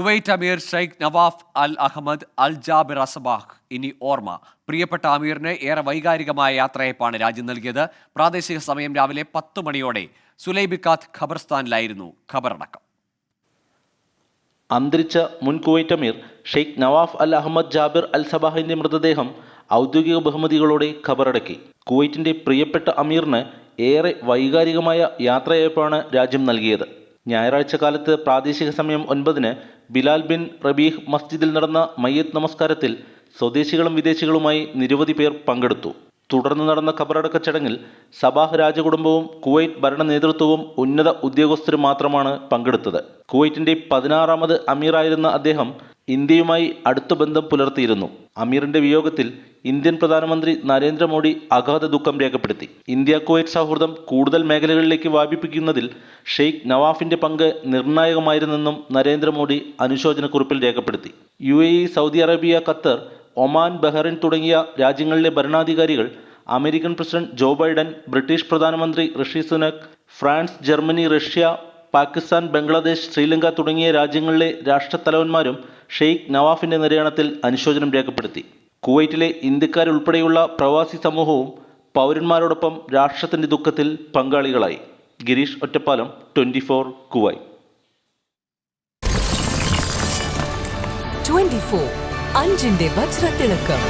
Kuwait Amir Sheikh Nawaf al Ahmad al Jaber al Sabah ഇനി ഓർമ്മ. പ്രിയപ്പെട്ട അമീറിന് ഏറെ വൈകാരികമായ യാത്രയപ്പാണ് രാജ്യം നൽകിയത്. പ്രാദേശിക സമയം രാവിലെ പത്ത് മണിയോടെ സുലൈബിക്കാത്ത് ഖബർസ്ഥാനിലായിരുന്നു ഖബറടക്കം. അന്തരിച്ച മുൻ Kuwait Amir Sheikh Nawaf al Ahmad Jaber al സബാഹിന്റെ മൃതദേഹം ഔദ്യോഗിക ബഹുമതികളോടെ ഖബറടക്കി. കുവൈറ്റിന്റെ പ്രിയപ്പെട്ട അമീറിന് ഏറെ വൈകാരികമായ യാത്രയപ്പാണ് രാജ്യം നൽകിയത്. ഞായറാഴ്ച കാലത്ത് പ്രാദേശിക സമയം ഒൻപതിന് ബിലാൽ ബിൻ റബീഹ് മസ്ജിദിൽ നടന്ന മയ്യത്ത് നമസ്കാരത്തിൽ സ്വദേശികളും വിദേശികളുമായി നിരവധി പേർ പങ്കെടുത്തു. തുടർന്ന് നടന്ന ഖബറടക്ക ചടങ്ങിൽ സബാഹ് രാജകുടുംബവും കുവൈറ്റ് ഭരണ നേതൃത്വവും ഉന്നത ഉദ്യോഗസ്ഥരും മാത്രമാണ് പങ്കെടുത്തത്. കുവൈറ്റിന്റെ പതിനാറാമത് അമീറായിരുന്ന അദ്ദേഹം ഇന്ത്യയുമായി അടുത്ത ബന്ധം പുലർത്തിയിരുന്നു. അമീറിന്റെ വിയോഗത്തിൽ ഇന്ത്യൻ പ്രധാനമന്ത്രി നരേന്ദ്രമോദി അഗാധ ദുഃഖം രേഖപ്പെടുത്തി. ഇന്ത്യ കുവൈറ്റ് സൗഹൃദം കൂടുതൽ മേഖലകളിലേക്ക് വ്യാപിപ്പിക്കുന്നതിൽ ഷെയ്ഖ് നവാഫിന്റെ പങ്ക് നിർണായകമായിരുന്നെന്നും നരേന്ദ്രമോദി അനുശോചനക്കുറിപ്പിൽ രേഖപ്പെടുത്തി. U Saudi Arabia Qatar Oman Bahrain തുടങ്ങിയ രാജ്യങ്ങളിലെ ഭരണാധികാരികൾ American president Joe Biden British പ്രധാനമന്ത്രി Rishi Sunak France Germany Russia Pakistan Bangladesh Sri Lanka തുടങ്ങിയ രാജ്യങ്ങളിലെ രാഷ്ട്രത്തലവന്മാരും ഷെയ്ഖ് നവാഫിന്റെ നിര്യാണത്തിൽ അനുശോചനം രേഖപ്പെടുത്തി. കുവൈറ്റിലെ ഇന്ത്യക്കാരുൾപ്പെടെയുള്ള പ്രവാസി സമൂഹവും പൗരന്മാരോടൊപ്പം രാഷ്ട്രത്തിന്റെ ദുഃഖത്തിൽ പങ്കാളികളായി. ഗിരീഷ് ഒറ്റപ്പാലം ട്വന്റി ഫോർ കുവൈ. 24 അഞ്ചിന്റെ വജ്രത്തിളക്കം.